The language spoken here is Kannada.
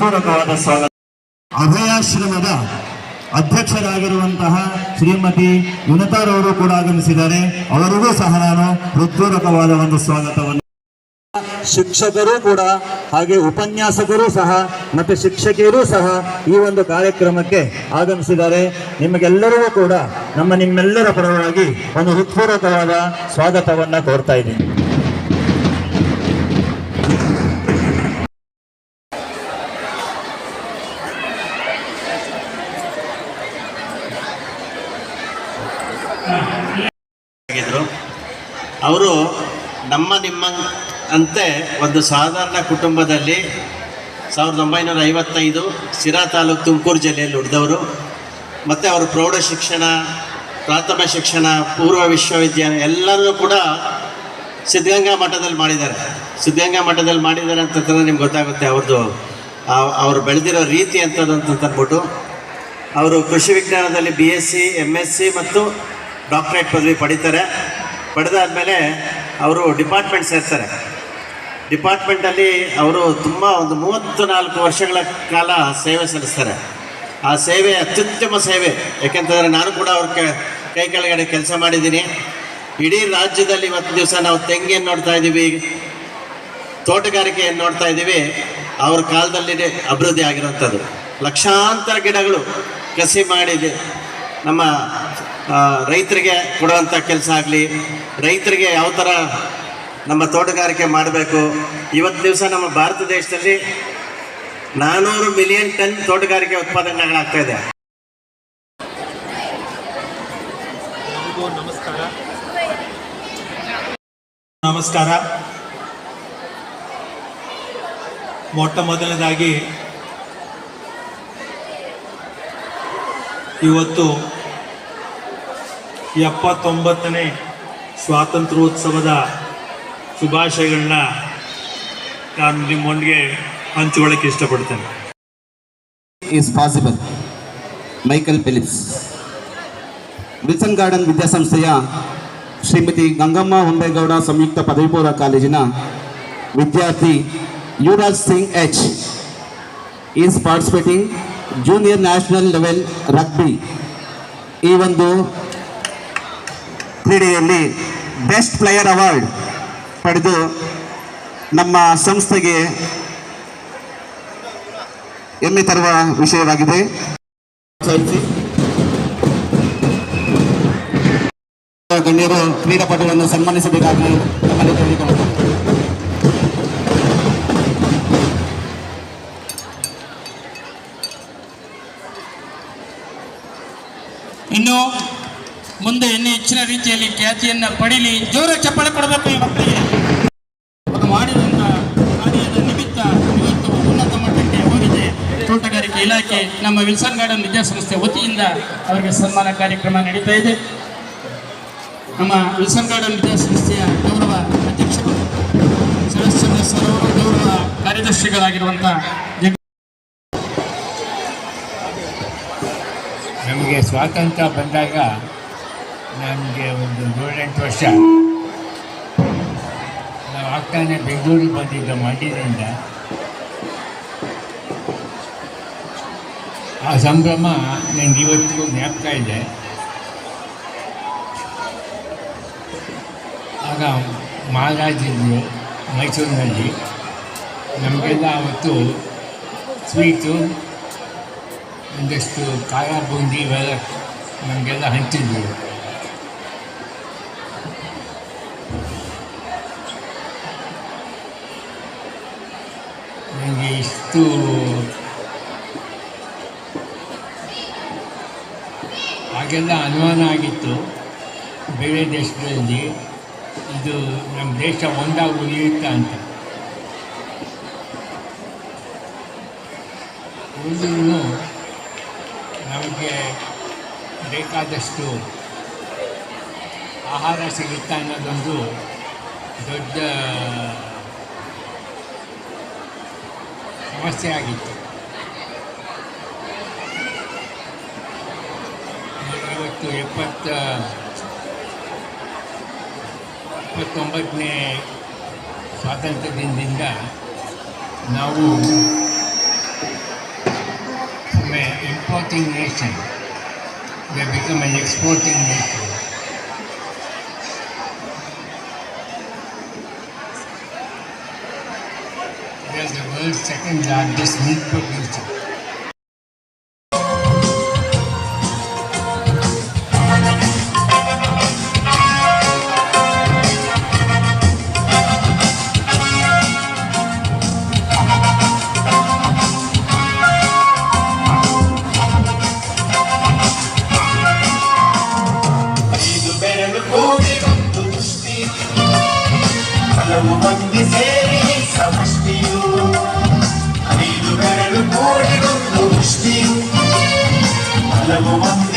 ಹೃತ್ಪೂರ್ವಕವಾದ ಸ್ವಾಗತ ಅಭಯಾಶ್ರಮದ ಅಧ್ಯಕ್ಷರಾಗಿರುವಂತಹ ಶ್ರೀಮತಿ ವಿನತಾರವರು ಕೂಡ ಆಗಮಿಸಿದ್ದಾರೆ. ಅವರಿಗೂ ಸಹ ನಾನು ಹೃತ್ಪೂರ್ವಕವಾದ ಒಂದು ಸ್ವಾಗತವನ್ನು. ಶಿಕ್ಷಕರು ಕೂಡ, ಹಾಗೆ ಉಪನ್ಯಾಸಕರು ಸಹ, ಮತ್ತು ಶಿಕ್ಷಕಿಯರು ಸಹ ಈ ಒಂದು ಕಾರ್ಯಕ್ರಮಕ್ಕೆ ಆಗಮಿಸಿದ್ದಾರೆ. ನಿಮಗೆಲ್ಲರಿಗೂ ಕೂಡ ನಮ್ಮ ನಿಮ್ಮೆಲ್ಲರ ಪರವಾಗಿ ಒಂದು ಹೃತ್ಪೂರ್ವಕವಾದ ಸ್ವಾಗತವನ್ನು ಕೋರ್ತಾ ಇದ್ದೀನಿ. ಅವರು ನಮ್ಮ ನಿಮ್ಮ ಅಂತೆ ಒಂದು ಸಾಧಾರಣ ಕುಟುಂಬದಲ್ಲಿ ಸಾವಿರದ ಒಂಬೈನೂರ ಐವತ್ತೈದು ಸಿರಾ ತಾಲೂಕು ತುಮಕೂರು ಜಿಲ್ಲೆಯಲ್ಲಿ ಹುಟ್ಟಿದವರು ಮತ್ತು ಅವರು ಪ್ರೌಢ ಶಿಕ್ಷಣ, ಪ್ರಾಥಮಿಕ ಶಿಕ್ಷಣ, ಪೂರ್ವ ವಿಶ್ವವಿದ್ಯಾಲಯ ಎಲ್ಲರೂ ಕೂಡ ಸಿದ್ಧಗಂಗಾ ಮಠದಲ್ಲಿ ಮಾಡಿದ್ದಾರೆ. ಸಿದ್ಧಗಂಗಾ ಮಠದಲ್ಲಿ ಮಾಡಿದ್ದಾರೆ ಅಂತಂದ್ರೆ ನಿಮ್ಗೆ ಗೊತ್ತಾಗುತ್ತೆ. ಅವ್ರದ್ದು ಅವರು ಬೆಳೆದಿರೋ ರೀತಿ ಅಂತದ್ದು ಅಂತ ಅಂದ್ಬಿಟ್ಟು. ಅವರು ಕೃಷಿ ವಿಜ್ಞಾನದಲ್ಲಿ B S C M S C ಮತ್ತು ಡಾಕ್ಟ್ರೇಟ್ ಪದವಿ ಪಡಿತಾರೆ. ಪಡೆದಾದಮೇಲೆ ಅವರು ಡಿಪಾರ್ಟ್ಮೆಂಟ್ ಸೇರ್ತಾರೆ. ಡಿಪಾರ್ಟ್ಮೆಂಟಲ್ಲಿ ಅವರು ತುಂಬ ಒಂದು ಮೂವತ್ತು ನಾಲ್ಕು ವರ್ಷಗಳ ಕಾಲ ಸೇವೆ ಸಲ್ಲಿಸ್ತಾರೆ. ಆ ಸೇವೆ ಅತ್ಯುತ್ತಮ ಸೇವೆ. ಯಾಕೆಂತಂದರೆ ನಾನು ಕೂಡ ಅವ್ರ ಕ- ಕೆಳಗಡೆ ಕೆಲಸ ಮಾಡಿದ್ದೀನಿ. ಇಡೀ ರಾಜ್ಯದಲ್ಲಿ ಇವತ್ತು ದಿವಸ ನಾವು ತೆಂಗಿನ ನೋಡ್ತಾ ಇದ್ದೀವಿ, ತೋಟಗಾರಿಕೆಯನ್ನು ನೋಡ್ತಾ ಇದ್ದೀವಿ. ಅವ್ರ ಕಾಲದಲ್ಲಿ ಅಭಿವೃದ್ಧಿ ಆಗಿರುವಂಥದ್ದು. ಲಕ್ಷಾಂತರ ಗಿಡಗಳು ಕಸಿ ಮಾಡಿದೆ. ನಮ್ಮ ರೈತರಿಗೆ ಕೊಡುವಂಥ ಕೆಲಸ ಆಗಲಿ, ರೈತರಿಗೆ ಯಾವ ಥರ ನಮ್ಮ ತೋಟಗಾರಿಕೆ ಮಾಡಬೇಕು. ಇವತ್ತು ದಿವಸ ನಮ್ಮ ಭಾರತ ದೇಶದಲ್ಲಿ ನಾನ್ನೂರು ಮಿಲಿಯನ್ ಟನ್ ತೋಟಗಾರಿಕೆ ಉತ್ಪಾದನೆಗಳಾಗ್ತಾ ಇದೆ. ನಮಸ್ಕಾರ. ನಮಸ್ಕಾರ. ಮೊಟ್ಟ ಮೊದಲನೇದಾಗಿ ಇವತ್ತು ಎಪ್ಪತ್ತೊಂಬತ್ತನೇ ಸ್ವಾತಂತ್ರ್ಯೋತ್ಸವದ ಶುಭಾಶಯಗಳನ್ನ ನಾನು ನಿಮ್ಮೊಂದಿಗೆ ಹಂಚಿಕೊಳ್ಳಕ್ಕೆ ಇಷ್ಟಪಡ್ತೇನೆ. Is possible Michael Philips Wilson garden ವಿದ್ಯಾಸಂಸ್ಥೆಯ ಶ್ರೀಮತಿ ಗಂಗಮ್ಮ ಹೊಂಬೇಗೌಡ ಸಂಯುಕ್ತ ಪದವಿ ಪೂರ್ವ ಕಾಲೇಜಿನ ವಿದ್ಯಾರ್ಥಿ Yuvraj Singh H is participating junior national level rugby ಈ ಒಂದು ಕ್ರೀಡೆಯಲ್ಲಿ ಬೆಸ್ಟ್ ಪ್ಲೇಯರ್ ಅವಾರ್ಡ್ ಪಡೆದು ನಮ್ಮ ಸಂಸ್ಥೆಗೆ ಹೆಮ್ಮೆ ತರುವ ವಿಷಯವಾಗಿದೆ. ಗಣ್ಯರು ಕ್ರೀಡಾಪಟುಗಳನ್ನು ಸನ್ಮಾನಿಸಬೇಕಾಗಿ ಇನ್ನು ಮುಂದೆ ಇನ್ನೂ ಹೆಚ್ಚಿನ ರೀತಿಯಲ್ಲಿ ಖ್ಯಾತಿಯನ್ನು ಪಡೀಲಿ. ಜೋರ ಚಪ್ಪಾಳೆ ಕೊಡಬೇಕು ಈ ಮಕ್ಕಳಿಗೆ. ಮಾಡಿದಂಥ ಕಾರ್ಯದ ನಿಮಿತ್ತ ಇವತ್ತು ಉನ್ನತ ಮಟ್ಟಕ್ಕೆ ಹೋಗಿದೆ. ತೋಟಗಾರಿಕೆ ಇಲಾಖೆ, ನಮ್ಮ ವಿಲ್ಸನ್ ಗಾರ್ಡನ್ ವಿದ್ಯಾಸಂಸ್ಥೆ ವತಿಯಿಂದ ಅವರಿಗೆ ಸನ್ಮಾನ ಕಾರ್ಯಕ್ರಮ ನಡೀತಾ ಇದೆ. ನಮ್ಮ ವಿಲ್ಸನ್ ಗಾರ್ಡನ್ ವಿದ್ಯಾಸಂಸ್ಥೆಯ ಗೌರವ ಅಧ್ಯಕ್ಷರು ಸರಸ್ವತಿ ಸರ್ ಅವರು ಗೌರವ ಕಾರ್ಯದರ್ಶಿಗಳಾಗಿರುವಂಥ ನಮಗೆ ಸ್ವಾತಂತ್ರ್ಯ ಬಂದಾಗ ನನಗೆ ಒಂದು ಏಳೆಂಟು ವರ್ಷ. ನಾವು ಆಗ್ತಾನೆ ಬೆಂಗಳೂರಿಗೆ ಬಂದಿದ್ದ ಮಂಡ್ಯದಿಂದ. ಆ ಸಂಭ್ರಮ ನನಗೆ ಇವತ್ತಿಗೂ ಜ್ಞಾಪಕ ಇದೆ. ಆಗ ಮಹಾರಾಜರು ಮೈಸೂರಿನಲ್ಲಿ ನಮಗೆಲ್ಲ ಅವತ್ತು ಸ್ವೀಟು, ಒಂದಷ್ಟು ಖಾರ ಬೂಂದಿ ಇವೆಲ್ಲ ನಮಗೆಲ್ಲ ಹಂಚಿದ್ರು ಇಷ್ಟು ಹಾಗೆಲ್ಲ ಅನುಮಾನ ಆಗಿತ್ತು. ಬೇರೆ ದೇಶಗಳಲ್ಲಿ ಇದು ನಮ್ಮ ದೇಶ ಒಂದಾಗಿ ಉಳಿಯುತ್ತಾ ಅಂತ. ಉಳಿದ್ರೂ ನಮಗೆ ಬೇಕಾದಷ್ಟು ಆಹಾರ ಸಿಗುತ್ತಾ ಅನ್ನೋದೊಂದು ದೊಡ್ಡ ಸಮಸ್ಯೆ ಆಗಿತ್ತು ಇವತ್ತು ಎಪ್ಪತ್ತ ಇಪ್ಪತ್ತೊಂಬತ್ತನೇ ಸ್ವಾತಂತ್ರ್ಯ ದಿನದಿಂದ ನಾವು importing nation the become exporting nation are the world's second largest meat producer. Love